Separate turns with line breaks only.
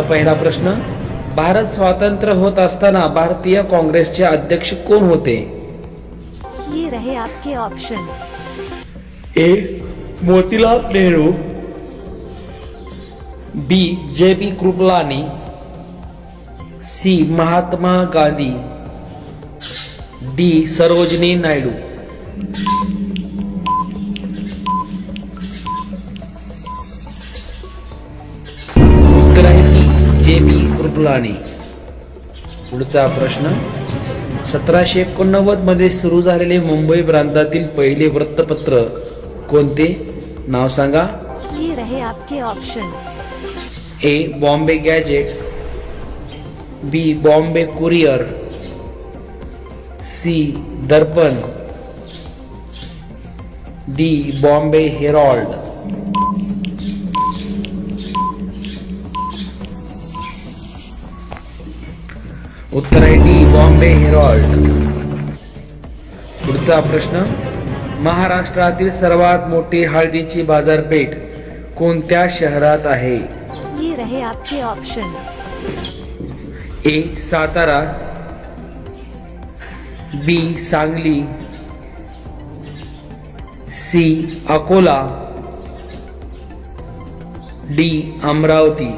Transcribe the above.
पहिला प्रश्न भारत स्वातंत्र्य होत असताना भारतीय काँग्रेसचे अध्यक्ष कोण होते?
ये रहे आपके option
A Motilal Nehru. B J B Kripalani. C Mahatma Gandhi. D Sarojini Naidu. J B Kripalani पुढचा प्रश्न. सतराशे एकोणनव्वदमध्ये सुरू झालेले मुंबई प्रांतातील पहिले वृत्तपत्र कोणते? नाव सांगा.
ये रहे आपके option
A Bombay Gazette B Bombay Courier. C Darpan. D Bombay Herald. उत्तर आहे डी बॉम्बे हेरॉल्ड. पुढचा प्रश्न. महाराष्ट्रातील सर्वात मोठी हळदीची बाजारपेठ कोणत्या शहरात आहे?
ये रहे आपके option
A Satara. B Sangli. C Akola. D Amravati.